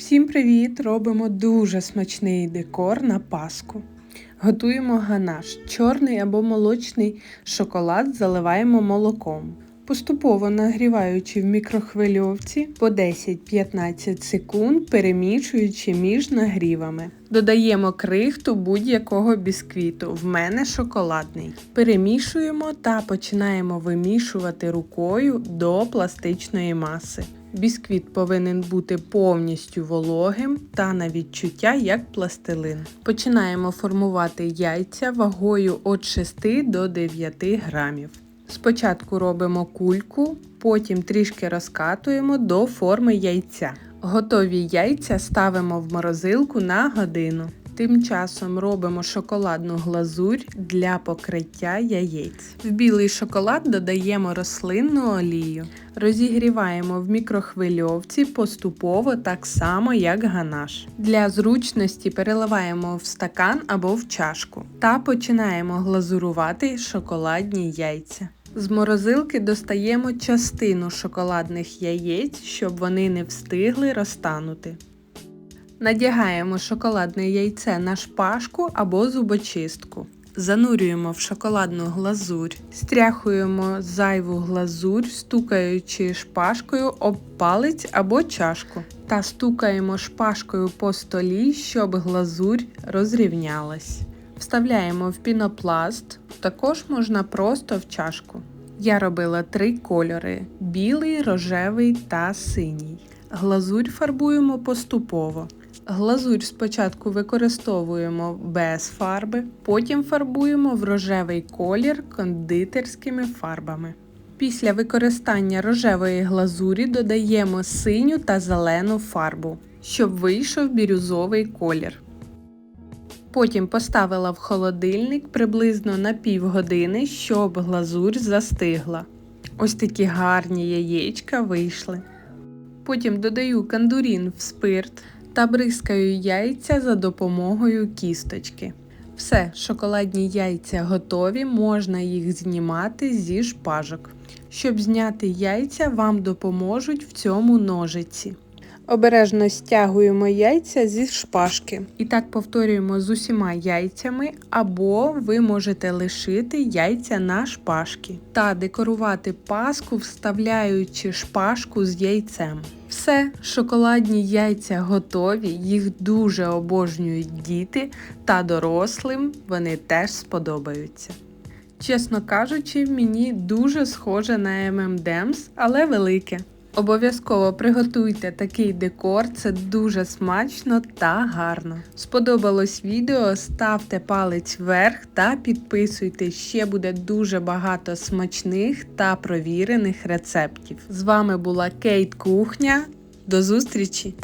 Всім привіт! Робимо дуже смачний декор на Пасху. Готуємо ганаш. Чорний або молочний шоколад заливаємо молоком. Поступово нагріваючи в мікрохвильовці по 10-15 секунд, перемішуючи між нагрівами. Додаємо крихту будь-якого бісквіту. В мене шоколадний. Перемішуємо та починаємо вимішувати рукою до пластичної маси. Бісквіт повинен бути повністю вологим та на відчуття як пластилин. Починаємо формувати яйця вагою від 6 до 9 грамів. Спочатку робимо кульку, потім трішки розкатуємо до форми яйця. Готові яйця ставимо в морозилку на годину. Тим часом робимо шоколадну глазурь для покриття яєць. В білий шоколад додаємо рослинну олію. Розігріваємо в мікрохвильовці поступово так само, як ганаш. Для зручності переливаємо в стакан або в чашку та починаємо глазурувати шоколадні яйця. З морозилки достаємо частину шоколадних яєць, щоб вони не встигли розтанути. Надягаємо шоколадне яйце на шпажку або зубочистку. Занурюємо в шоколадну глазурь, стряхуємо зайву глазурь, стукаючи шпажкою об палець або чашку. Та стукаємо шпажкою по столі, щоб глазурь розрівнялась. Вставляємо в пінопласт, також можна просто в чашку. Я робила три кольори: білий, рожевий та синій. Глазурь фарбуємо поступово. Глазурь спочатку використовуємо без фарби, потім фарбуємо в рожевий колір кондитерськими фарбами. Після використання рожевої глазурі додаємо синю та зелену фарбу, щоб вийшов бірюзовий колір. Потім поставила в холодильник приблизно на півгодини, щоб глазурь застигла. Ось такі гарні яєчка вийшли. Потім додаю кандурін в спирт та бризкаю яйця за допомогою кісточки. Все, шоколадні яйця готові, можна їх знімати зі шпажок. Щоб зняти яйця, вам допоможуть в цьому ножиці. Обережно стягуємо яйця зі шпажки. І так повторюємо з усіма яйцями, або ви можете лишити яйця на шпажки та декорувати паску, вставляючи шпажку з яйцем. Все, шоколадні яйця готові, їх дуже обожнюють діти та дорослим вони теж сподобаються. Чесно кажучи, мені дуже схоже на M&M's, але велике. Обов'язково приготуйте такий декор, це дуже смачно та гарно. Сподобалось відео, ставте палець вверх та підписуйтесь, ще буде дуже багато смачних та провірених рецептів. З вами була Кейт Кухня. До зустрічі!